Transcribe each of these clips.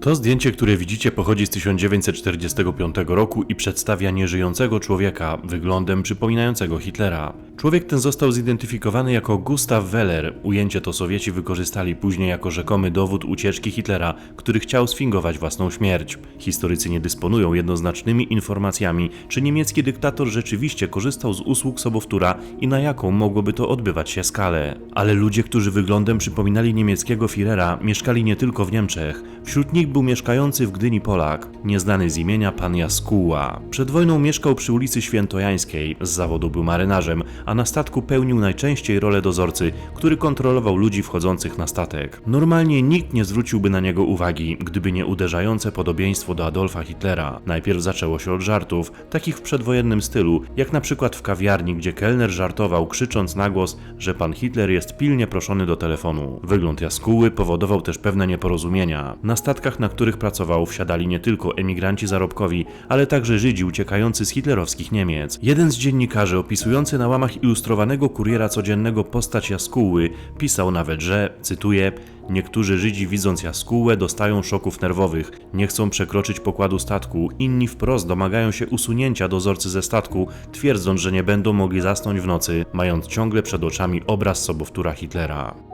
To zdjęcie, które widzicie, pochodzi z 1945 roku i przedstawia nieżyjącego człowieka, wyglądem przypominającego Hitlera. Człowiek ten został zidentyfikowany jako Gustav Weller. Ujęcie to Sowieci wykorzystali później jako rzekomy dowód ucieczki Hitlera, który chciał sfingować własną śmierć. Historycy nie dysponują jednoznacznymi informacjami, czy niemiecki dyktator rzeczywiście korzystał z usług sobowtóra i na jaką mogłoby to odbywać się skalę. Ale ludzie, którzy wyglądem przypominali niemieckiego Führera, mieszkali nie tylko w Niemczech. Wśród nich był mieszkający w Gdyni Polak, nieznany z imienia pan Jaskuła. Przed wojną mieszkał przy ulicy Świętojańskiej, z zawodu był marynarzem, a na statku pełnił najczęściej rolę dozorcy, który kontrolował ludzi wchodzących na statek. Normalnie nikt nie zwróciłby na niego uwagi, gdyby nie uderzające podobieństwo do Adolfa Hitlera. Najpierw zaczęło się od żartów, takich w przedwojennym stylu, jak na przykład w kawiarni, gdzie kelner żartował, krzycząc na głos, że pan Hitler jest pilnie proszony do telefonu. Wygląd Jaskuły powodował też pewne nieporozumienia. Na statkach, na których pracował, wsiadali nie tylko emigranci zarobkowi, ale także Żydzi uciekający z hitlerowskich Niemiec. Jeden z dziennikarzy opisujący na łamach ilustrowanego kuriera codziennego postać Jaskuły pisał nawet, że, cytuję, Niektórzy Żydzi widząc jaskółę dostają szoków nerwowych, nie chcą przekroczyć pokładu statku, inni wprost domagają się usunięcia dozorcy ze statku, twierdząc, że nie będą mogli zasnąć w nocy, mając ciągle przed oczami obraz sobowtóra Hitlera.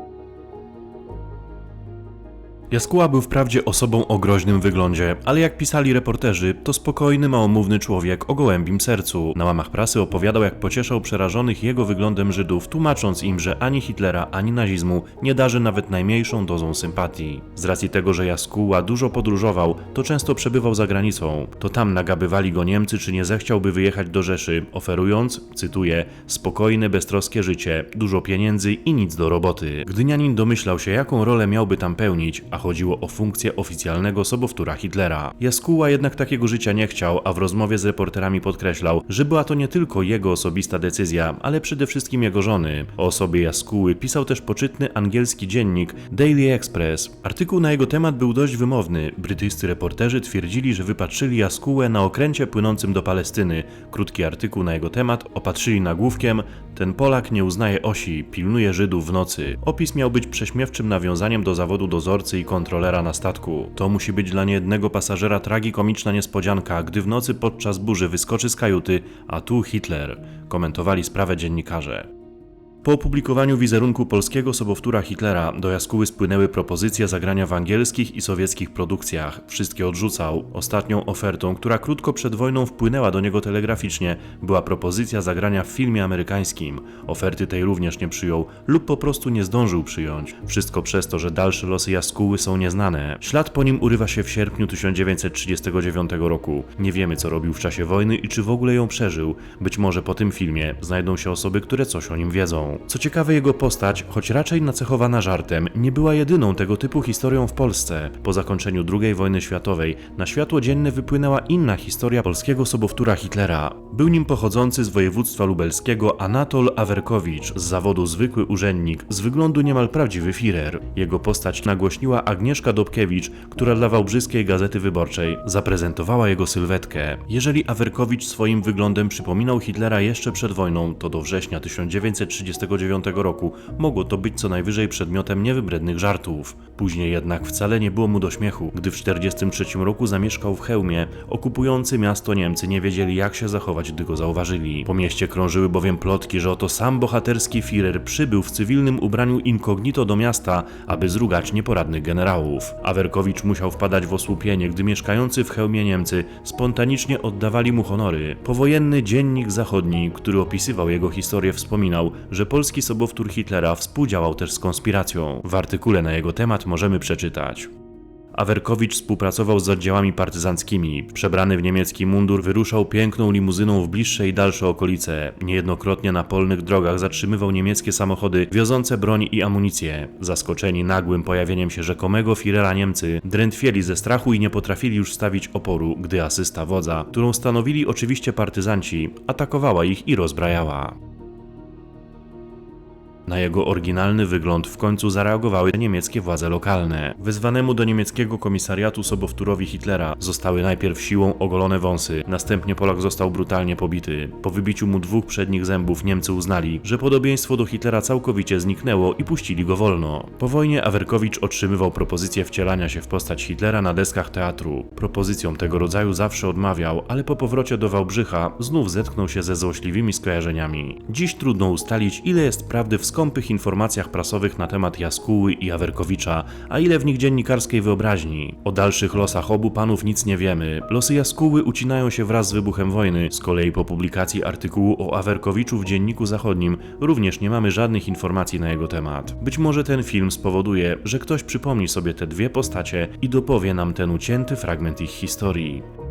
Jaskuła był wprawdzie osobą o groźnym wyglądzie, ale jak pisali reporterzy, to spokojny, małomówny człowiek o gołębim sercu. Na łamach prasy opowiadał, jak pocieszał przerażonych jego wyglądem Żydów, tłumacząc im, że ani Hitlera, ani nazizmu nie darzy nawet najmniejszą dozą sympatii. Z racji tego, że Jaskuła dużo podróżował, to często przebywał za granicą. To tam nagabywali go Niemcy, czy nie zechciałby wyjechać do Rzeszy, oferując, cytuję, spokojne, beztroskie życie, dużo pieniędzy i nic do roboty. Gdynianin domyślał się, jaką rolę miałby tam pełnić, a chodziło o funkcję oficjalnego sobowtóra Hitlera. Jaskuła jednak takiego życia nie chciał, a w rozmowie z reporterami podkreślał, że była to nie tylko jego osobista decyzja, ale przede wszystkim jego żony. O osobie Jaskuły pisał też poczytny angielski dziennik Daily Express. Artykuł na jego temat był dość wymowny. Brytyjscy reporterzy twierdzili, że wypatrzyli Jaskułę na okręcie płynącym do Palestyny. Krótki artykuł na jego temat opatrzyli nagłówkiem Ten Polak nie uznaje osi, pilnuje Żydów w nocy. Opis miał być prześmiewczym nawiązaniem do zawodu dozorcy i kontrolera na statku. To musi być dla niejednego pasażera tragikomiczna niespodzianka, gdy w nocy podczas burzy wyskoczy z kajuty, a tu Hitler. Komentowali sprawę dziennikarze. Po opublikowaniu wizerunku polskiego sobowtóra Hitlera do Jaskuły spłynęły propozycje zagrania w angielskich i sowieckich produkcjach. Wszystkie odrzucał. Ostatnią ofertą, która krótko przed wojną wpłynęła do niego telegraficznie, była propozycja zagrania w filmie amerykańskim. Oferty tej również nie przyjął lub po prostu nie zdążył przyjąć. Wszystko przez to, że dalsze losy Jaskuły są nieznane. Ślad po nim urywa się w sierpniu 1939 roku. Nie wiemy, co robił w czasie wojny i czy w ogóle ją przeżył. Być może po tym filmie znajdą się osoby, które coś o nim wiedzą. Co ciekawe, jego postać, choć raczej nacechowana żartem, nie była jedyną tego typu historią w Polsce. Po zakończeniu II wojny światowej na światło dzienne wypłynęła inna historia polskiego sobowtóra Hitlera. Był nim pochodzący z województwa lubelskiego Anatol Awerkowicz, z zawodu zwykły urzędnik, z wyglądu niemal prawdziwy Führer. Jego postać nagłośniła Agnieszka Dobkiewicz, która dla Wałbrzyskiej Gazety Wyborczej zaprezentowała jego sylwetkę. Jeżeli Awerkowicz swoim wyglądem przypominał Hitlera jeszcze przed wojną, to do września 1939 roku mogło to być co najwyżej przedmiotem niewybrednych żartów. Później jednak wcale nie było mu do śmiechu, gdy w 1943 roku zamieszkał w Chełmie. Okupujący miasto Niemcy nie wiedzieli jak się zachować, gdy go zauważyli. Po mieście krążyły bowiem plotki, że oto sam bohaterski Führer przybył w cywilnym ubraniu incognito do miasta, aby zrugać nieporadnych generałów. Awerkowicz musiał wpadać w osłupienie, gdy mieszkający w Chełmie Niemcy spontanicznie oddawali mu honory. Powojenny dziennik zachodni, który opisywał jego historię, wspominał, że polski sobowtór Hitlera współdziałał też z konspiracją. W artykule na jego temat możemy przeczytać. Awerkowicz współpracował z oddziałami partyzanckimi. Przebrany w niemiecki mundur wyruszał piękną limuzyną w bliższe i dalsze okolice. Niejednokrotnie na polnych drogach zatrzymywał niemieckie samochody wiozące broń i amunicję. Zaskoczeni nagłym pojawieniem się rzekomego Führera Niemcy, drętwieli ze strachu i nie potrafili już stawić oporu, gdy asysta wodza, którą stanowili oczywiście partyzanci, atakowała ich i rozbrajała. Na jego oryginalny wygląd w końcu zareagowały niemieckie władze lokalne. Wezwanemu do niemieckiego komisariatu sobowtórowi Hitlera zostały najpierw siłą ogolone wąsy, następnie Polak został brutalnie pobity. Po wybiciu mu dwóch przednich zębów Niemcy uznali, że podobieństwo do Hitlera całkowicie zniknęło i puścili go wolno. Po wojnie Awerkowicz otrzymywał propozycję wcielania się w postać Hitlera na deskach teatru. Propozycjom tego rodzaju zawsze odmawiał, ale po powrocie do Wałbrzycha znów zetknął się ze złośliwymi skojarzeniami. Dziś trudno ustalić, ile jest prawdy w skąpych informacjach prasowych na temat Jaskuły i Awerkowicza, a ile w nich dziennikarskiej wyobraźni. O dalszych losach obu panów nic nie wiemy. Losy Jaskuły ucinają się wraz z wybuchem wojny, z kolei po publikacji artykułu o Awerkowiczu w Dzienniku Zachodnim również nie mamy żadnych informacji na jego temat. Być może ten film spowoduje, że ktoś przypomni sobie te dwie postacie i dopowie nam ten ucięty fragment ich historii.